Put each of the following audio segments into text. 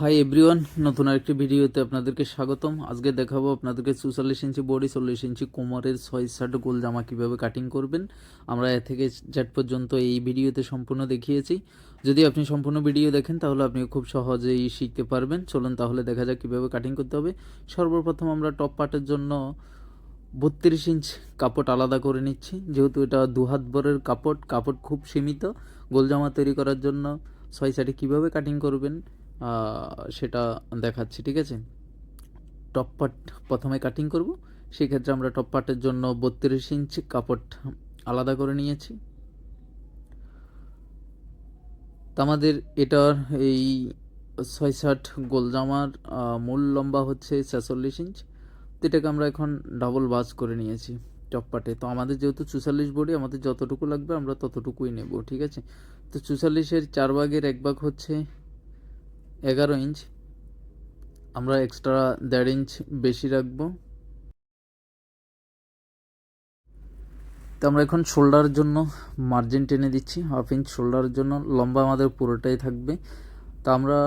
Hi everyone নতুন আরেকটি ভিডিওতে আপনাদেরকে স্বাগতম। আজকে দেখাবো আপনাদেরকে চুয়াল্লিশ ইঞ্চি বডি, চল্লিশ ইঞ্চি কোমরের ছয় শার্ট গোল জামা কীভাবে কাটিং করবেন। আমরা এ থেকে জ্যাট পর্যন্ত এই ভিডিওতে সম্পূর্ণ দেখিয়েছি। যদি আপনি সম্পূর্ণ ভিডিও দেখেন, তাহলে আপনি খুব সহজেই শিখতে পারবেন। চলুন তাহলে দেখা যাক কীভাবে কাটিং করতে হবে। সর্বপ্রথম আমরা টপ পার্টের জন্য বত্রিশ ইঞ্চ কাপড় আলাদা করে নিচ্ছি। যেহেতু এটা দু হাত বরের কাপড় কাপড় খুব সীমিত। গোল জামা তৈরি করার জন্য ছয় সাইডে কীভাবে কাটিং করবেন সেটা দেখাচ্ছি, ঠিক আছে? টপ পার্ট প্রথমে কাটিং করব। সেক্ষেত্রে আমরা টপ পার্টের জন্য বত্রিশ ইঞ্চ কাপড় আলাদা করে নিয়েছি। আমাদের এটার এই ছয় ষাট গোল জামার মূল লম্বা হচ্ছে ছেচল্লিশ ইঞ্চ তো এটাকে আমরা এখন ডাবল বাজ করে নিয়েছি টপ পার্টে। তো আমাদের যেহেতু চুয়াল্লিশ বডি আমাদের যতটুকু লাগবে আমরা ততটুকুই নেব, ঠিক আছে? তো চুয়াল্লিশের চার ভাগের এক ভাগ হচ্ছে এগারো ইঞ্চ আমরা এক্সট্রা দেড় ইঞ্চ বেশি রাখব। তো আমরা এখন শোল্ডারের জন্য মার্জিন টেনে দিচ্ছি। হাফ ইঞ্চ শোল্ডারের জন্য। লম্বা আমাদের পুরোটাই থাকবে। তো আমরা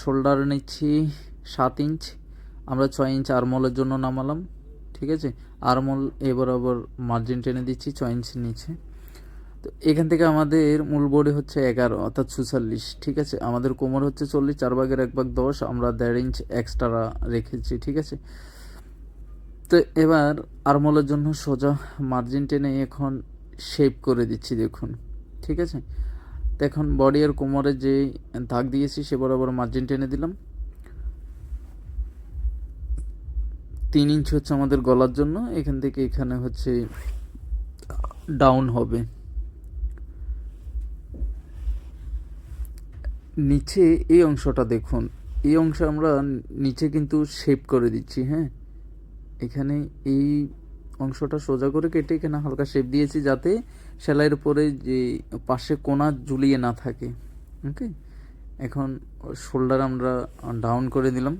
শোল্ডার নিচ্ছি সাত ইঞ্চ আমরা ছয় ইঞ্চ আরমলের জন্য নামালাম। ঠিক আছে? আরমল এ বরাবর মার্জিন টেনে দিচ্ছি ছয় ইঞ্চ নিচে। তো এখান থেকে আমাদের মূল বডি হচ্ছে এগারো, অর্থাৎ চুয়াল্লিশ ঠিক আছে? আমাদের কোমর হচ্ছে চল্লিশ, চার ভাগের এক ভাগ দশ, আমরা দেড় ইঞ্চ এক্সট্রা রেখেছি, ঠিক আছে? তো এবার আরমলের জন্য সোজা মার্জিন টেনে এখন শেপ করে দিচ্ছি, দেখুন, ঠিক আছে? তো এখন বডি আর কোমরে যে দাগ দিয়েছি, সে বরাবর মার্জিন টেনে দিলাম। তিন ইঞ্চ হচ্ছে আমাদের গলার জন্য, এখান থেকে এখানে হচ্ছে ডাউন হবে। নিচে এই অংশটা দেখুন। এই অংশ আমরা নিচে কিন্তু শেপ করে দিচ্ছি হ্যাঁ? এখানে এই অংশটা সোজা করে কেটে এখানে হালকা শেপ দিয়েছি যাতে সেলাইয়ের উপরে যে পাশে কোনা ঝুলিয়ে না থাকে, ওকে? এখন শোল্ডার আমরা ডাউন করে দিলাম।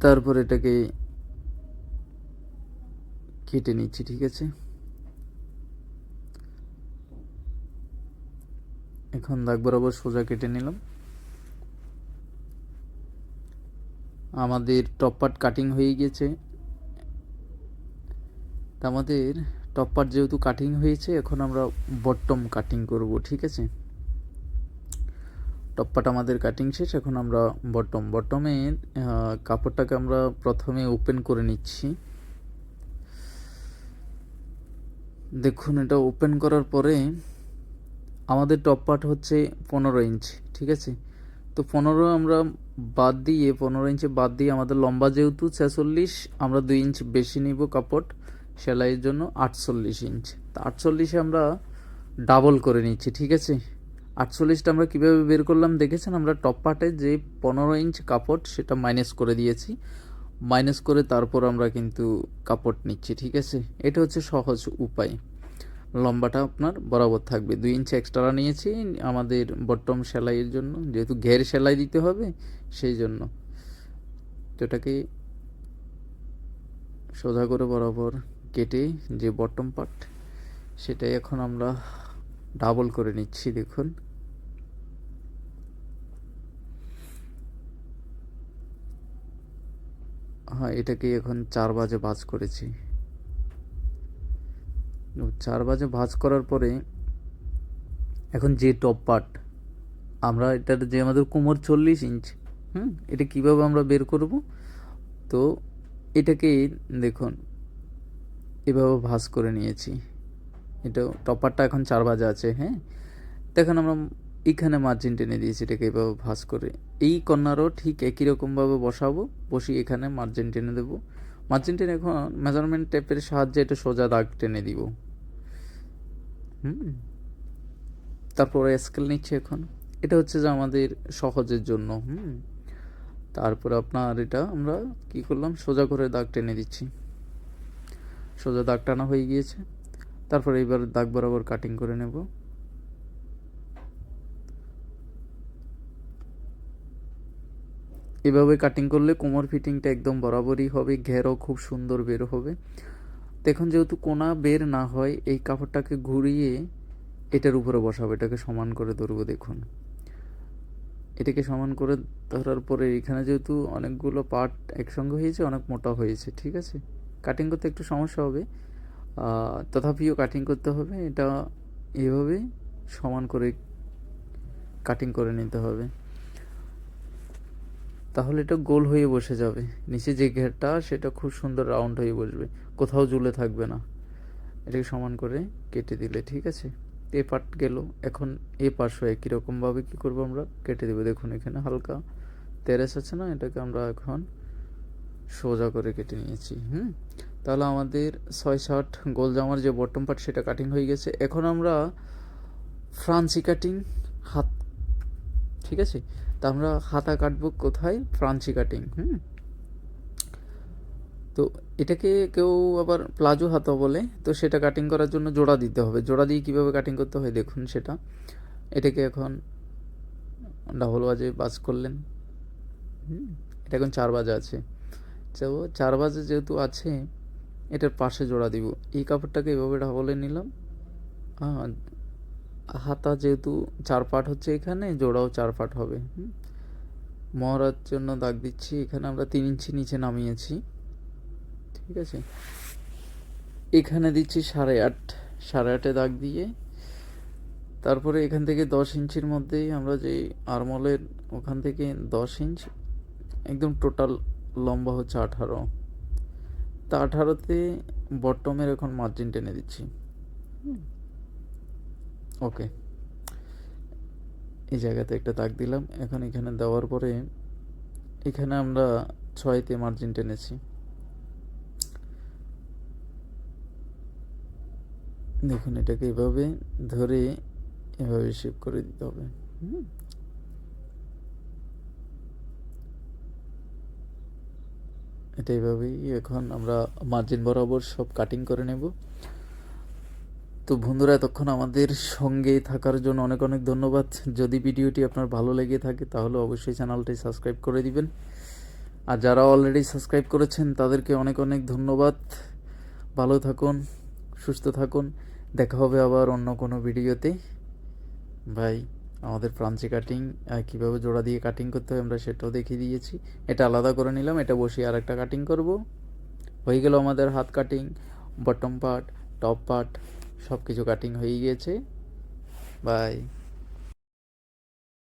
তারপর এটাকে কেটে নিচ্ছি, ঠিক আছে? এখন দাগ বরাবর সোজা কেটে নিলাম। আমাদের টপ পার্ট কাটিং হয়ে গেছে। তা আমাদের টপ পার্ট যেহেতু কাটিং হয়েছে, এখন আমরা বটম কাটিং করব, ঠিক আছে? টপ পার্ট আমাদের কাটিং শেষ, এখন আমরা বটম বটমে কাপড়টাকে আমরা প্রথমে ওপেন করে নিচ্ছি। দেখুন, এটা ওপেন করার পরে আমাদের টপ পার্ট হচ্ছে পনেরো ইঞ্চ ঠিক আছে? তো পনেরো আমরা বাদ দিয়ে, পনেরো ইঞ্চে বাদ দিয়ে আমাদের লম্বা যেহেতু ছেচল্লিশ, আমরা দুই ইঞ্চ বেশি নিব কাপড়, সেলাইয়ের জন্য আটচল্লিশ ইঞ্চ তা আটচল্লিশে আমরা ডাবল করে নিচ্ছি, ঠিক আছে? আটচল্লিশটা আমরা কীভাবে বের করলাম দেখেছেন? আমরা টপ পার্টে যে পনেরো ইঞ্চ কাপড় সেটা মাইনাস করে দিয়েছি। মাইনাস করে তারপর আমরা কিন্তু কাপড় নিচ্ছি, ঠিক আছে? এটা হচ্ছে সহজ উপায়। লম্বাটা আপনার বরাবর থাকবে। দুই ইঞ্চি এক্সট্রা নিয়েছি আমাদের বটম সেলাইয়ের জন্য। যেহেতু ঘের সেলাই দিতে হবে, সেই জন্য। তো এটাকে সোজা করে বরাবর কেটে যে বটম পার্ট সেটাই এখন আমরা ডাবল করে নিচ্ছি, দেখুন। হ্যাঁ এটাকে এখন চার বাজে ভাঁজ করেছি। চার বাজে ভাঁজ করার পরে এখন যে টপ পার্ট আমরা এটার যে আমাদের কোমর চল্লিশ ইঞ্চ হুম, এটা কীভাবে আমরা বের করব? তো এটাকে দেখুন, এভাবে ভাঁজ করে নিয়েছি। এটা টপারটা এখন চার বাজে আছে হ্যাঁ? দেখুন, আমরা এখানে মার্জিন টেনে দিয়েছি এটাকে এভাবে ভাঁজ করে। এই কর্নারও ঠিক একই রকমভাবে বসাবো, বসিয়ে এখানে মার্জিন টেনে দেবো। মার্জিন টেনে এখন মেজারমেন্ট টেপের সাহায্যে এটা সোজা দাগ টেনে দিব। হুম। তারপরে স্কেল নিচ্ছে এখন। এটা হচ্ছে যে আমাদের সহজের জন্য। হুম। তারপরে আপনার এটা আমরা কি করলাম? সোজা করে দাগ টেনে দিচ্ছি। সোজা দাগ টানা হয়ে গিয়েছে। তারপরে এবার দাগ বরাবর কাটিং করে নেব। এভাবে কাটিং করলে কোমর ফিটিংটা একদম বরাবরই হবে ঘেরও খুব সুন্দর বের হবে। দেখুন, যেহেতু কোনা বের না হয়, এই কাপড়টাকে ঘুরিয়ে এটার উপরে বসাবো, এটাকে সমান করে ধরবো, দেখুন। এটাকে সমান করে ধরার পরে এখানে যেহেতু অনেকগুলো পার্ট একসঙ্গে হয়েছে, অনেক মোটা হয়েছে, ঠিক আছে? কাটিং করতে একটু সমস্যা হবে। তথাপিও কাটিং করতে হবে, এটা এভাবে সমান করে কাটিং করে নিতে হবে। তাহলে এটা গোল হয়ে বসে যাবে। নিচে যে ঘেরটা, সেটা খুব সুন্দর রাউন্ড হয়ে বসবে। কোথাও ঝুলে থাকবে না। এটাকে সমান করে কেটে দিলে, ঠিক আছে? এ পার্ট গেল। এখন এ পার্শ্ব একই রকমভাবে কী করব আমরা? কেটে দেবো। দেখুন, এখানে হালকা তেরেস আছে না? এটাকে আমরা এখন সোজা করে কেটে নিয়েছি, হুম? তাহলে আমাদের ছয় ষাট গোল জামার যে বটম পার্ট সেটা কাটিং হয়ে গেছে। এখন আমরা ফ্রান্সি কাটিং হাত, ঠিক আছে? তা আমরা হাতা কাটবো কোথায়? ফ্রান্সি কাটিং, হুম? তো এটাকে কেউ আবার প্লাজো হাতা বলে, তো সেটা কাটিং করার জন্য জোড়া দিতে হবে। জোড়া দিয়ে কীভাবে কাটিং করতে হয় দেখুন সেটা। এটাকে এখন ডাবল বাজে বাজ করলেন, হুম? এটা এখন চার বাজে আছে। তো চার বাজে যেহেতু আছে, এটার পাশে জোড়া দিব। এই কাপড়টাকে এভাবে ডাবলে নিলাম। হ্যাঁ হাতা যেহেতু চার পাট হচ্ছে এখানে, জোড়াও চার পাট হবে। মহড়ার জন্য দাগ দিচ্ছি, এখানে আমরা তিন ইঞ্চি নিচে নামিয়েছি। ঠিক আছে? এখানে দিচ্ছি সাড়ে আট, সাড়ে আটে দাগ দিয়ে। তারপরে এখান থেকে দশ ইঞ্চির মধ্যেই আমরা যে আরমলের ওখান থেকে দশ ইঞ্চ, একদম টোটাল লম্বা হচ্ছে আঠারো। তা আঠারোতে বটমের এখন মার্জিন টেনে দিচ্ছি। ওকে। এই জায়গাতে একটা দাগ দিলাম। এখন এখানে দেওয়ার পরে এখানে আমরা ছয়তে মার্জিন টেনেছি। দেখুন, এটাকে এভাবে ধরে এভাবে শেপ করে দিতে হবে। হুম। এটা এভাবেই এখন আমরা মার্জিন বরাবর সব কাটিং করে নেব। তো বন্ধুরা, এতক্ষণ আমাদের সঙ্গে থাকার জন্য অনেক অনেক ধন্যবাদ। যদি ভিডিওটি আপনার ভালো লেগে থাকে, তাহলে অবশ্যই চ্যানেলটি সাবস্ক্রাইব করে দিবেন। আর যারা অলরেডি সাবস্ক্রাইব করেছেন, তাদেরকে অনেক অনেক ধন্যবাদ। ভালো থাকুন, সুস্থ থাকুন। দেখা হবে আবার অন্য কোনো ভিডিওতে। ভাই, আমাদের প্রাঞ্চি কাটিং কীভাবে জোড়া দিয়ে কাটিং করতে হয় আমরা সেটাও দেখিয়ে দিয়েছি। এটা আলাদা করে নিলাম, এটা বসিয়ে আর একটা কাটিং করব। হয়ে গেল আমাদের হাত cutting bottom part top part সব কিছু কাটিং হয়ে গিয়েছে। বাই